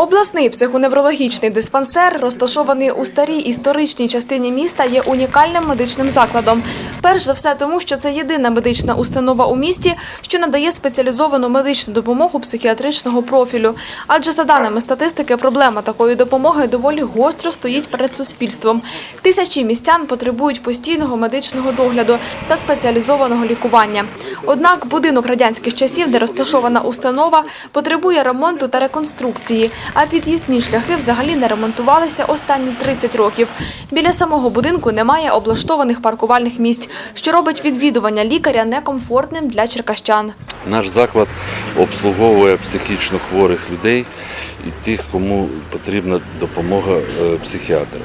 Обласний психоневрологічний диспансер, розташований у старій історичній частині міста, є унікальним медичним закладом. Перш за все тому, що це єдина медична установа у місті, що надає спеціалізовану медичну допомогу психіатричного профілю. Адже за даними статистики, проблема такої допомоги доволі гостро стоїть перед суспільством. Тисячі містян потребують постійного медичного догляду та спеціалізованого лікування. Однак будинок радянських часів, де розташована установа, потребує ремонту та реконструкції, а під'їзні шляхи взагалі не ремонтувалися останні 30 років. Біля самого будинку немає облаштованих паркувальних місць, що робить відвідування лікаря некомфортним для черкащан. Наш заклад обслуговує психічно хворих людей і тих, кому потрібна допомога е, психіатра.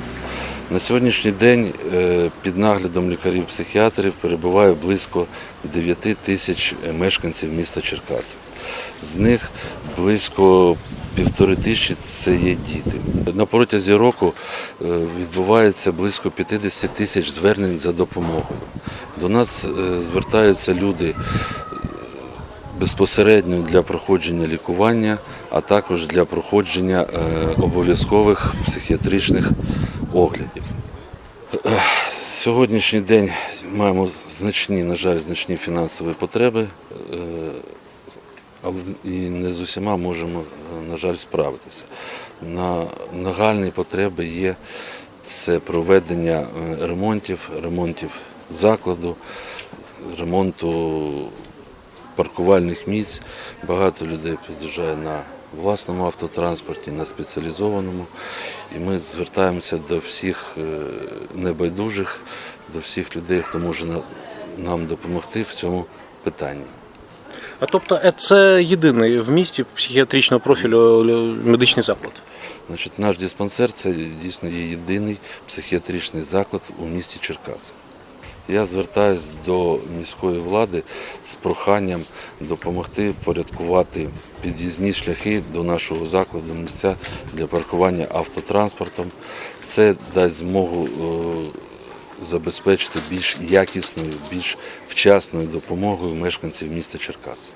На сьогоднішній день е, під наглядом лікарів-психіатрів перебуває близько 9 тисяч мешканців міста Черкас. З них близько півтори тисячі це є діти. На протязі року е, відбувається близько 50 тисяч звернень за допомогою. До нас е, звертаються люди безпосередньо для проходження лікування, а також для проходження е, обов'язкових психіатричних оглядів. Сьогоднішній день маємо значні, на жаль, значні фінансові потреби, е, але і не з усіма можемо, е, на жаль, справитися. На нагальні потреби є це проведення е, ремонтів, ремонтів закладу, ремонту паркувальних місць. Багато людей під'їжджає на власному автотранспорті, на спеціалізованому. І ми звертаємося до всіх е, небайдужих, до всіх людей, хто може нам допомогти в цьому питанні. А тобто е, це єдиний в місті психіатричного профілю медичний заклад. Значить, наш диспансер це дійсно єдиний психіатричний заклад у місті Черкаси. Я звертаюся до міської влади з проханням допомогти впорядкувати під'їзні шляхи до нашого закладу, місця для паркування автотранспортом. Це дасть змогу е, забезпечити більш якісною, більш вчасною допомогою мешканців міста Черкас.